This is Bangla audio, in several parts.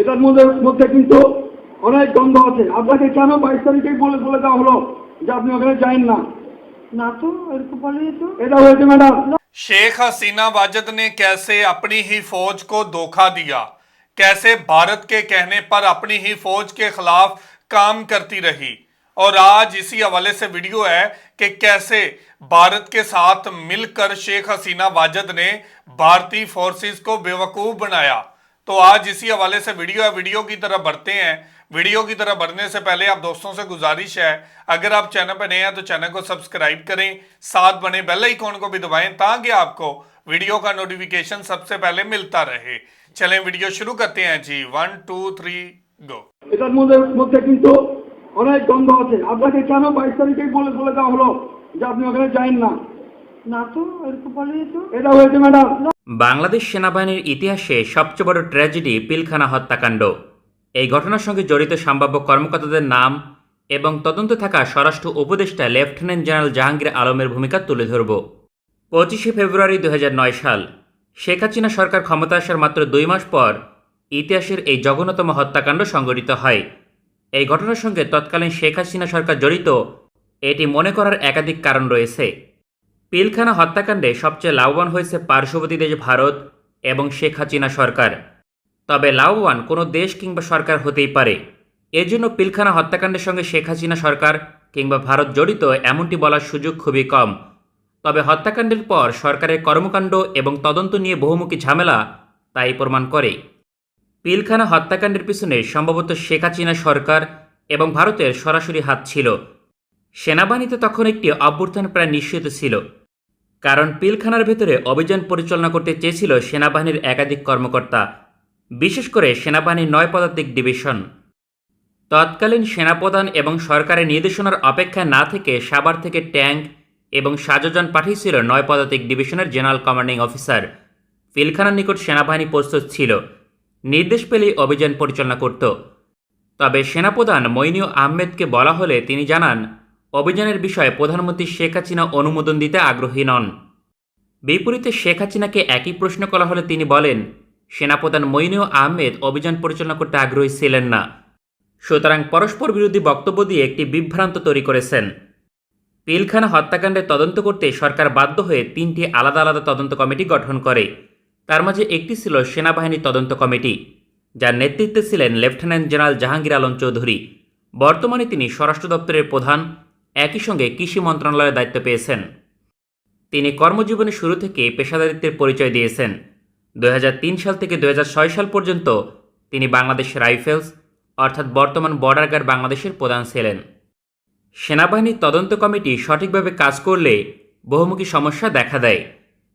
এটার মধ্যে মধ্যে কিন্তু অনেক গন্ধ আছে আপনাকে কেন বাইশ তারিখেই বলে বলে দেওয়া হলো যে আপনি ওখানে যাইন না না তো এরকম বলেনি তো এটা হয়েছে ম্যাডাম शेख हसीना वाजद ने कैसे अपनी ही फौज को धोखा दिया कैसे भारत के कहने पर अपनी ही फौज के खिलाफ काम करती रही और आज इसी हवाले से वीडियो है कि कैसे भारत के साथ मिलकर शेख हसीना वाजद ने भारतीय फोर्सेस को बेवकूफ़ बनाया तो आज इसी हवाले से वीडियो है वीडियो की तरफ बढ़ते हैं वीडियो की तरफ बढ़ने से पहले आप दोस्तों से गुजारिश है अगर आप चैनल पर नए हैं तो चैनल को सब्सक्राइब करें साथ बने बेल आइकॉन को भी दबाएं ताकि आपको वीडियो का नोटिफिकेशन सबसे पहले मिलता रहे चलें वीडियो शुरू करते हैं जी वन टू थ्री गो এটার মধ্যে মধ্যে কিন্তু অনেক গন্ধ আছে আপনাকে কেন বাইশ তারিখেই বলে বলে দেওয়া হলো যে আপনি ওখানে যাইন না না তো এরকম বলেনি তো এটা হয়েছে ম্যাডাম। বাংলাদেশ সেনাবাহিনীর ইতিহাসে সবচেয়ে বড় ট্র্যাজেডি পিলখানা হত্যাকাণ্ড। এই ঘটনার সঙ্গে জড়িত সম্ভাব্য কর্মকর্তাদের নাম এবং তদন্তে থাকা স্বরাষ্ট্র উপদেষ্টা লেফটেন্যান্ট জেনারেল জাহাঙ্গীর আলমের ভূমিকা তুলে ধরব। পঁচিশে ফেব্রুয়ারি দু হাজার নয় সাল শেখ হাসিনা সরকার ক্ষমতা আসার মাত্র দুই মাস পর ইতিহাসের এই জঘন্যতম হত্যাকাণ্ড সংঘটিত হয়। এই ঘটনার সঙ্গে তৎকালীন শেখ হাসিনা সরকার জড়িত এটি মনে করার একাধিক কারণ রয়েছে। পিলখানা হত্যাকাণ্ডে সবচেয়ে লাভবান হয়েছে পার্শ্ববর্তী দেশ ভারত এবং শেখ হাসিনা সরকার। তবে লাভবান কোনো দেশ কিংবা সরকার হতেই পারে। এজন্য পিলখানা হত্যাকাণ্ডের সঙ্গে শেখ হাসিনা সরকার কিংবা ভারত জড়িত এমনটি বলার সুযোগ খুবই কম। তবে হত্যাকাণ্ডের পর সরকারের কর্মকাণ্ড এবং তদন্ত নিয়ে বহুমুখী ঝামেলা তাই প্রমাণ করে। পিলখানা হত্যাকাণ্ডের পিছনে সম্ভবত শেখ হাসিনা সরকার এবং ভারতের সরাসরি হাত ছিল। সেনাবাহিনীতে তখন একটি অভ্যর্থন প্রায় নিশ্চিত ছিল। কারণ পিলখানার ভেতরে অভিযান পরিচালনা করতে চেয়েছিল সেনাবাহিনীর একাধিক কর্মকর্তা, বিশেষ করে সেনাবাহিনীর নয় পদাতিক ডিভিশন। তৎকালীন সেনাপ্রধান এবং সরকারের নির্দেশনার অপেক্ষায় না থেকে সাবার থেকে ট্যাঙ্ক এবং সাজোযান পাঠিয়েছিল নয় পদাতিক ডিভিশনের জেনারেল কমান্ডিং অফিসার। পিলখানার নিকট সেনাবাহিনী প্রস্তুত ছিল। নির্দেশ পেলেই অভিযান পরিচালনা করত। তবে সেনাপ্রধান মইনীয় আহমেদকে বলা হলে তিনি জানান অভিযানের বিষয়ে প্রধানমন্ত্রী শেখ হাসিনা অনুমোদন দিতে আগ্রহী নন। বিপরীতে শেখ হাসিনাকে একই প্রশ্ন করা হলে তিনি বলেন, সেনাপ্রধান মইনীয় আহমেদ অভিযান পরিচালনা করতে আগ্রহী ছিলেন না। সুতরাং পরস্পর বিরোধী বক্তব্য দিয়ে একটি বিভ্রান্ত তৈরি করেছেন। পিলখানা হত্যাকাণ্ডের তদন্ত করতে সরকার বাধ্য হয়ে তিনটি আলাদা আলাদা তদন্ত কমিটি গঠন করে। তার মাঝে একটি ছিল সেনাবাহিনী তদন্ত কমিটি, যার নেতৃত্বে ছিলেন লেফটেন্যান্ট জেনারেল জাহাঙ্গীর আলম চৌধুরী। বর্তমানে তিনি স্বরাষ্ট্র দপ্তরের প্রধান একই সঙ্গে কৃষি মন্ত্রণালয়ের দায়িত্ব পেয়েছেন। তিনি কর্মজীবনের শুরু থেকে পেশাদারিত্বের পরিচয় দিয়েছেন। দু হাজার তিন সাল থেকে দু হাজার ছয় সাল পর্যন্ত তিনি বাংলাদেশ রাইফেলস, অর্থাৎ বর্তমান বর্ডার গার্ড বাংলাদেশের প্রধান ছিলেন। সেনাবাহিনীর তদন্ত কমিটি সঠিকভাবে কাজ করলে বহুমুখী সমস্যা দেখা দেয়।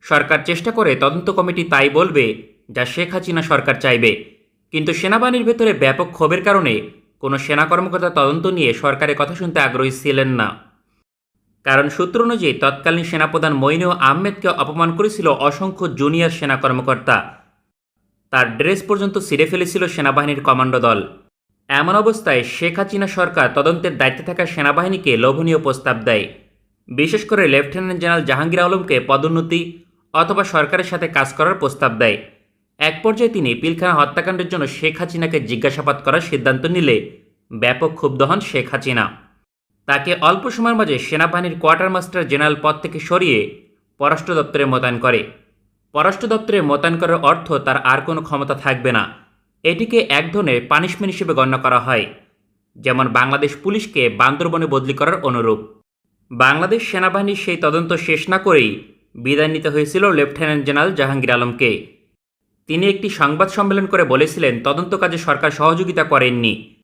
সরকার চেষ্টা করে তদন্ত কমিটি তাই বলবে যা শেখ হাসিনা সরকার চাইবে। কিন্তু সেনাবাহিনীর ভেতরে ব্যাপক ক্ষোভের কারণে কোনো সেনা কর্মকর্তা তদন্ত নিয়ে সরকারের কথা শুনতে আগ্রহী ছিলেন না। কারণ সূত্র অনুযায়ী তৎকালীন সেনাপ্রধান মইনুল আহমেদকে অপমান করেছিল অসংখ্য জুনিয়র সেনা কর্মকর্তা। তার ড্রেস পর্যন্ত ছিঁড়ে ফেলেছিল সেনাবাহিনীর কমান্ডো দল। এমন অবস্থায় শেখ হাসিনা সরকার তদন্তের দায়িত্বে থাকা সেনাবাহিনীকে লোভনীয় প্রস্তাব দেয়। বিশেষ করে লেফটেন্যান্ট জেনারেল জাহাঙ্গীর আলমকে পদোন্নতি অথবা সরকারের সাথে কাজ করার প্রস্তাব দেয়। এক পর্যায়ে তিনি পিলখানা হত্যাকাণ্ডের জন্য শেখ হাসিনাকে জিজ্ঞাসাবাদ করার সিদ্ধান্ত নিলে ব্যাপক ক্ষুব্ধ হন শেখ হাসিনা। তাকে অল্প সময়ের মাঝে সেনাবাহিনীর কোয়ার্টার মাস্টার জেনারেল পদ থেকে সরিয়ে পররাষ্ট্র দপ্তরে মোতায়েন করে। পররাষ্ট্র দপ্তরে মোতায়েন করার অর্থ তার আর কোনো ক্ষমতা থাকবে না। এটিকে এক ধরনের পানিশমেন্ট হিসেবে গণ্য করা হয়, যেমন বাংলাদেশ পুলিশকে বান্দরবনে বদলি করার অনুরূপ। বাংলাদেশ সেনাবাহিনীর সেই তদন্ত শেষ না করেই বিদায় নিতে হয়েছিল লেফটেন্যান্ট জেনারেল জাহাঙ্গীর আলমকে। তিনি একটি সংবাদ সম্মেলন করে বলেছিলেন, তদন্ত কাজে সরকার সহযোগিতা করেননি।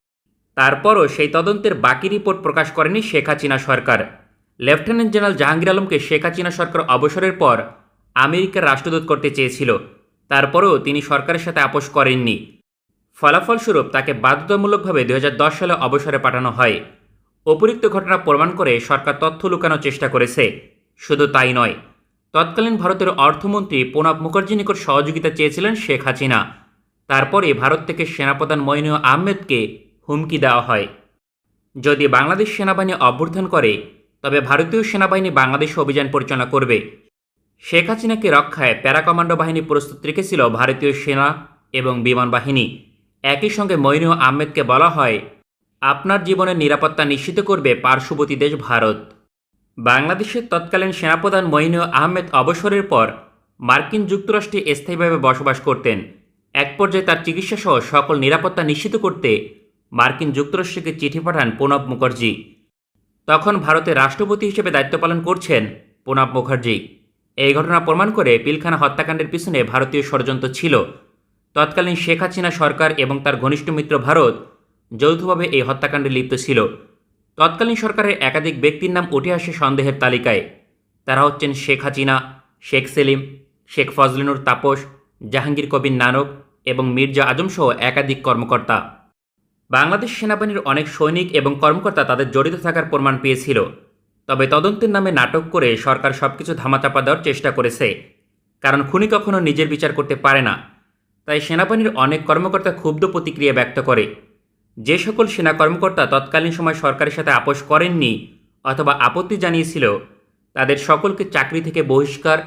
তারপরও সেই তদন্তের বাকি রিপোর্ট প্রকাশ করেনি শেখ হাসিনা সরকার। লেফটেন্যান্ট জেনারেল জাহাঙ্গীর আলমকে শেখ হাসিনা সরকার অবসরের পর আমেরিকার রাষ্ট্রদূত করতে চেয়েছিল। তারপরেও তিনি সরকারের সাথে আপোষ করেননি। ফলাফলস্বরূপ তাকে বাধ্যতামূলকভাবে দু হাজার দশ সালে অবসরে পাঠানো হয়। অপরিক্ত ঘটনা প্রমাণ করে সরকার তথ্য লুকানোর চেষ্টা করেছে। শুধু তাই নয় তৎকালীন ভারতের অর্থমন্ত্রী প্রণব মুখার্জি নিকট সহযোগিতা চেয়েছিলেন শেখ হাসিনা। তারপরে ভারত থেকে সেনাপ্রধান মইনুল আহমেদকে হুমকি দেওয়া হয়। যদি বাংলাদেশ সেনাবাহিনী অভ্যর্থন করে, তবে ভারতীয় সেনাবাহিনী বাংলাদেশে অভিযান পরিচালনা করবে। শেখ হাসিনাকে রক্ষায় প্যারা কমান্ডো বাহিনী প্রস্তুত রেখেছিল ভারতীয় সেনা এবং বিমান বাহিনী। একই সঙ্গে মইনুল আহমেদকে বলা হয়, আপনার জীবনের নিরাপত্তা নিশ্চিত করবে পার্শ্ববর্তী দেশ ভারত। বাংলাদেশের তৎকালীন সেনাপ্রধান মইনুল আহমেদ অবসরের পর মার্কিন যুক্তরাষ্ট্রে স্থায়ীভাবে বসবাস করতেন। এক পর্যায়ে তার চিকিৎসাসহ সকল নিরাপত্তা নিশ্চিত করতে মার্কিন যুক্তরাষ্ট্রকে চিঠি পাঠান প্রণব মুখার্জি। তখন ভারতের রাষ্ট্রপতি হিসেবে দায়িত্ব পালন করছেন প্রণব মুখার্জি। এই ঘটনা প্রমাণ করে পিলখানা হত্যাকাণ্ডের পিছনে ভারতীয় ষড়যন্ত্র ছিল। তৎকালীন শেখ হাসিনা সরকার এবং তার ঘনিষ্ঠ মিত্র ভারত যৌথভাবে এই হত্যাকাণ্ডে লিপ্ত ছিল। তৎকালীন সরকারের একাধিক ব্যক্তির নাম উঠে আসে সন্দেহের তালিকায়। তারা হচ্ছেন শেখ হাসিনা, শেখ সেলিম, শেখ ফজলিনুর তাপস, জাহাঙ্গীর কবির নানক এবং মির্জা আজমসহ একাধিক কর্মকর্তা। বাংলাদেশ সেনাবাহিনীর অনেক সৈনিক এবং কর্মকর্তা তাদের জড়িত থাকার প্রমাণ পেয়েছিল। তবে তদন্তের নামে নাটক করে সরকার সবকিছু ধামাচাপা দেওয়ার চেষ্টা করেছে, কারণ খুনি কখনো নিজের বিচার করতে পারে না। তাই সেনাবাহিনীর অনেক কর্মকর্তা ক্ষুব্ধ প্রতিক্রিয়া ব্যক্ত করে। যে সকল সেনা কর্মকর্তা তৎকালীন সময় সরকারের সাথে আপোষ করেননি অথবা আপত্তি জানিয়েছিল, তাদের সকলকে চাকরি থেকে বহিষ্কার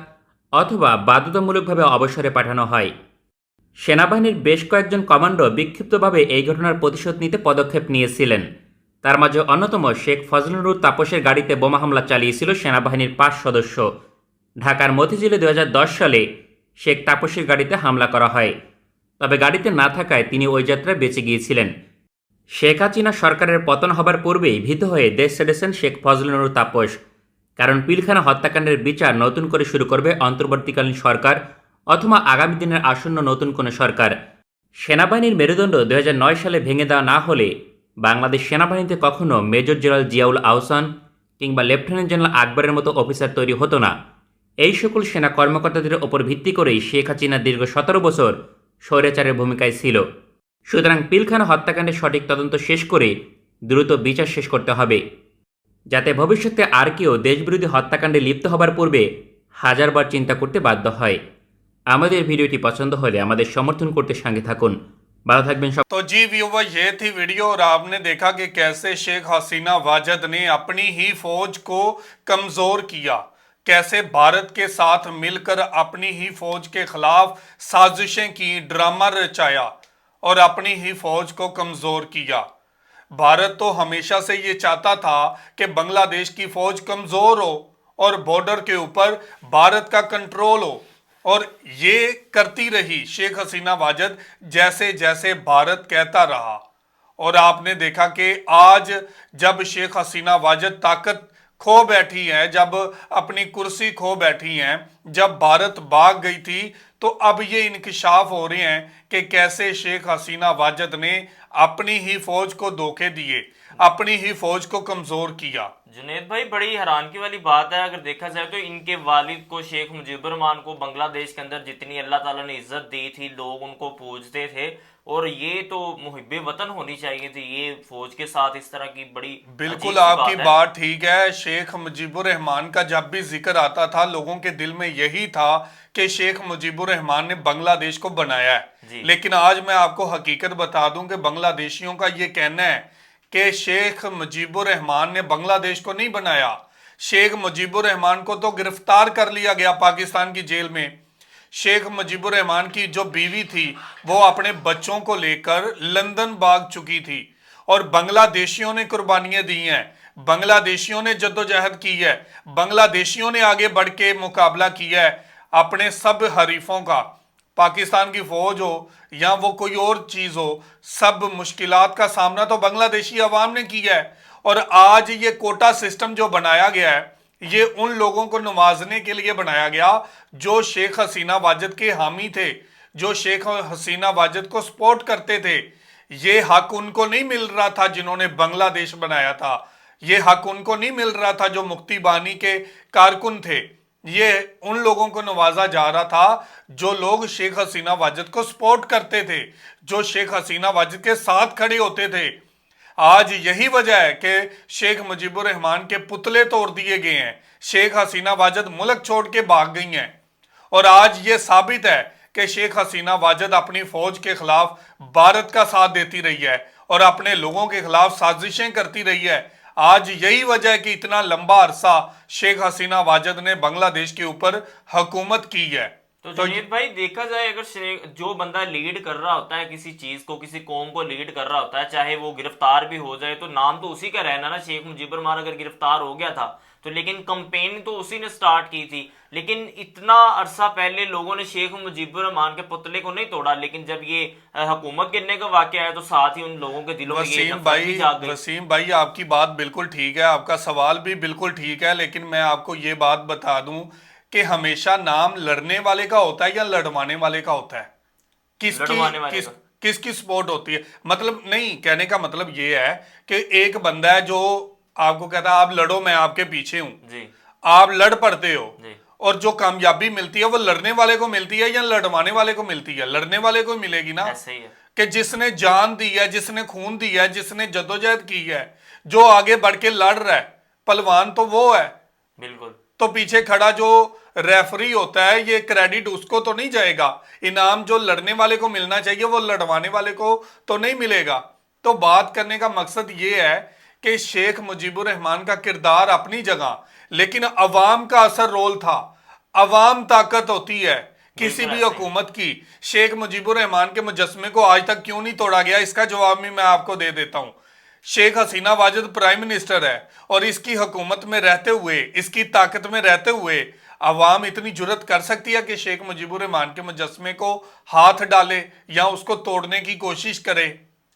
অথবা বাধ্যতামূলকভাবে অবসরে পাঠানো হয়। সেনাবাহিনীর বেশ কয়েকজন কমান্ডো বিক্ষিপ্তভাবে এই ঘটনার প্রতিশোধ নিতে পদক্ষেপ নিয়েছিলেন। তার মাঝে অন্যতম শেখ ফজলুর তাপসের গাড়িতে বোমা হামলা চালিয়েছিল সেনাবাহিনীর পাঁচ সদস্য। ঢাকার মতিঝিলে দু হাজার দশ সালে শেখ তাপসের গাড়িতে হামলা করা হয়। তবে গাড়িতে না থাকায় তিনি ওই যাত্রায় বেঁচে গিয়েছিলেন। শেখ হাসিনা সরকারের পতন হবার পূর্বেই ভীত হয়ে দেশ ছেড়েছেন শেখ ফজলুর তাপস। কারণ পিলখানা হত্যাকাণ্ডের বিচার নতুন করে শুরু করবে অন্তর্বর্তীকালীন সরকার অথবা আগামী দিনের আসন্ন নতুন কোনো সরকার। সেনাবাহিনীর মেরুদণ্ড দু হাজার নয় সালে ভেঙে দেওয়া না হলে বাংলাদেশ সেনাবাহিনীতে কখনো মেজর জেনারেল জিয়াউল আহসান কিংবা লেফটেন্যান্ট জেনারেল আকবরের মতো অফিসার তৈরি হতো না। এই সকল সেনা কর্মকর্তাদের ওপর ভিত্তি করেই শেখ হাসিনা দীর্ঘ সতেরো বছর স্বৈরাচারের ভূমিকায় ছিল। সুতরাং পিলখানা হত্যাকাণ্ডের সঠিক তদন্ত শেষ করে দ্রুত বিচার শেষ করতে হবে যাতে ভবিষ্যতে আর কেউ দেশবিরোধী হত্যাকাণ্ডে লিপ্ত হবার পূর্বে হাজারবার চিন্তা করতে বাধ্য হয় আমাদের ভিডিওটি পছন্দ হলে আমাদের সমর্থন করতে সঙ্গে থাকুন ভালো থাকবেন সব तो जी व्यूवर ये थी वीडियो और आपने देखा कि कैसे शेख हसीना वाजद ने अपनी ही फौज को कमजोर किया कैसे भारत के साथ मिलकर अपनी ही फौज के खिलाफ साजिशें की ड्रामा रचाया और अपनी ही फौज को कमज़ोर किया। भारत तो हमेशा से ये चाहता था कि बांग्लादेश की फौज कमज़ोर हो और बॉर्डर के ऊपर भारत का कंट्रोल हो। और ये करती रही शेख हसीना वाजद जैसे जैसे भारत कहता रहा। और आपने देखा कि आज जब शेख हसीना वाजद ताकत खो बैठी है, जब अपनी कुर्सी खो बैठी हैं, जब भारत भाग गई थी तो अब ये इंकशाफ हो रहे हैं कि कैसे शेख हसीना वाजद ने अपनी ही फौज को धोखे दिए। अपनी ही फौज को कमज़ोर किया। जुनेद भाई बड़ी हैरानगी वाली बात है। अगर देखा जाए तो इनके वालिद को शेख मुजीबुर रहमान को बांग्लादेश के अंदर जितनी अल्लाह ताला ने इज़्ज़त दी थी लोग उनको पूजते थे। और ये तो मुहिब वतन होनी चाहिए थी। ये फौज के साथ इस तरह की बड़ी बिल्कुल आपकी है। बात ठीक है। शेख मुजीबुर रहमान का जब भी ज़िक्र आता था लोगों के दिल में यही था कि शेख मुजीबुर रहमान ने बांग्लादेश को बनाया है। लेकिन आज मैं आपको हकीकत बता दूँ कि बांग्लादेशियों का ये कहना है कि शेख मुजीबुर रहमान ने बांग्लादेश को नहीं बनाया। शेख मुजीबुर रहमान को तो गिरफ़्तार कर लिया गया पाकिस्तान की जेल में। शेख मुजीबुर रहमान की जो बीवी थी, वो अपने बच्चों को लेकर लंदन भाग चुकी थी और बांग्लादेशियों ने कुर्बानियाँ दी हैं। बांग्लादेशियों ने जद्दोजहद की है। बांग्लादेशियों ने आगे बढ़ के मुकाबला किया है अपने सब हरीफों का। पाकिस्तान की फौज हो या वो कोई और चीज़ हो, सब मुश्किलात का सामना तो बांग्लादेशी अवाम ने किया है। और आज ये कोटा सिस्टम जो बनाया गया है, ये उन लोगों को नवाजने के लिए बनाया गया जो शेख हसीना वाजद के हामी थे, जो शेख हसीना वाजद को सपोर्ट करते थे। ये हक उनको नहीं मिल रहा था जिन्होंने बांग्लादेश बनाया था। ये हक उनको नहीं मिल रहा था जो मुक्ति बानी के कारकुन थे। ये उन लोगों को नवाजा जा रहा था जो लोग शेख हसीना वाजद को सपोर्ट करते थे, जो शेख हसीना वाजिद के साथ खड़े होते थे, आज यही वजह है कि शेख मुजीबुर रहमान के पुतले तोड़ दिए गए हैं। शेख हसीना वाजद मुल्क छोड़ के भाग गई हैं। और आज ये साबित है कि शेख हसीना वाजद अपनी फौज के खिलाफ भारत का साथ देती रही है और अपने लोगों के खिलाफ साजिशें करती रही है। आज यही वजह है कि इतना लंबा अरसा शेख हसीना वाजद ने बांग्लादेश के ऊपर हुकूमत की है। तो जुनेद भाई देखा जाए अगर जो बंदा लीड कर रहा होता है किसी चीज़ को किसी कौम को लीड कर रहा होता है चाहे वो गिरफ़्तार भी हो जाए तो नाम तो उसी का रहना ना शेख मुजीबर रहमान अगर गिरफ़्तार हो गया था तो लेकिन कंपेन तो उसी ने स्टार्ट की थी। लेकिन इतना अरसा पहले लोगों ने शेख मुजीबर रहमान के पुतले को नहीं तोड़ा लेकिन जब ये हुकूमत गिरने का वाक्य आया तो साथ ही उन लोगों के दिलों में वसीम भाई वसीम भाई आपकी बात बिल्कुल ठीक है आपका सवाल भी बिल्कुल ठीक है लेकिन मैं आपको ये बात बता दूँ कि हमेशा नाम लड़ने वाले का होता है या लड़वाने वाले का होता है? किसकी किस किसकी सपोर्ट होती है? मतलब नहीं कहने का मतलब ये है कि एक बंदा है जो आपको कहता है आप लड़ो मैं आपके पीछे हूँ। जी। आप लड़ पड़ते हो। और जो कामयाबी मिलती है वो लड़ने वाले को मिलती है या लड़वाने वाले को मिलती है? लड़ने वाले को मिलेगी ना? ऐसे ही है। कि जिसने जान दी है जिसने खून दिया है जिसने जदोजहद की है जो आगे बढ़ के लड़ रहा है पलवान तो वो है। बिल्कुल। तो पीछे खड़ा जो रेफरी होता है ये क्रेडिट उसको तो नहीं जाएगा। इनाम जो लड़ने वाले को मिलना चाहिए वो लड़वाने वाले को तो नहीं मिलेगा। तो बात करने का मकसद ये है कि शेख मुजीबुर रहमान का किरदार अपनी जगह लेकिन अवाम का असर रोल था। अवाम ताकत होती है किसी भी। हुकूमत की। शेख मुजीबुर रहमान के मुजस्मे को आज तक क्यों नहीं तोड़ा गया इसका जवाब भी मैं आपको दे देता हूँ। शेख हसीना वाजिद प्राइम मिनिस्टर है और इसकी हुकूमत में रहते हुए, इसकी ताकत में रहते हुए अवाम इतनी जुरत कर सकती है कि शेख मुजीबुर रहमान के मुजस्मे को हाथ डाले या उसको तोड़ने की कोशिश करे?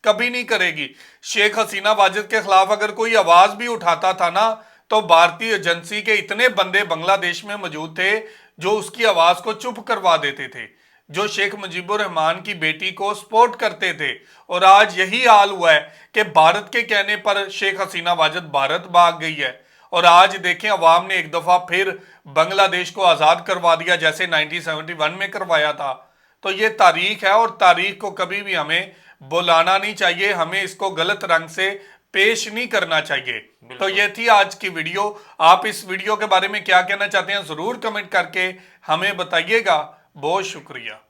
कभी नहीं करेगी। शेख हसीना वाजिद के खिलाफ अगर कोई आवाज़ भी उठाता था ना तो भारतीय एजेंसी के इतने बंदे बांग्लादेश में मौजूद थे जो उसकी आवाज़ को चुप करवा देते थे। जो शेख मुजीबुर रहमान की बेटी को सपोर्ट करते थे। और आज यही हाल हुआ है कि भारत के कहने पर शेख हसीना वाजद भारत भाग गई है। और आज देखें अवाम ने एक दफ़ा फिर बांग्लादेश को आज़ाद करवा दिया जैसे 1971 में करवाया था। तो ये तारीख है और तारीख को कभी भी हमें बुलाना नहीं चाहिए हमें इसको गलत रंग से पेश नहीं करना चाहिए। तो ये थी आज की वीडियो। आप इस वीडियो के बारे में क्या कहना चाहते हैं ज़रूर कमेंट करके हमें बताइएगा। बहुत शुक्रिया।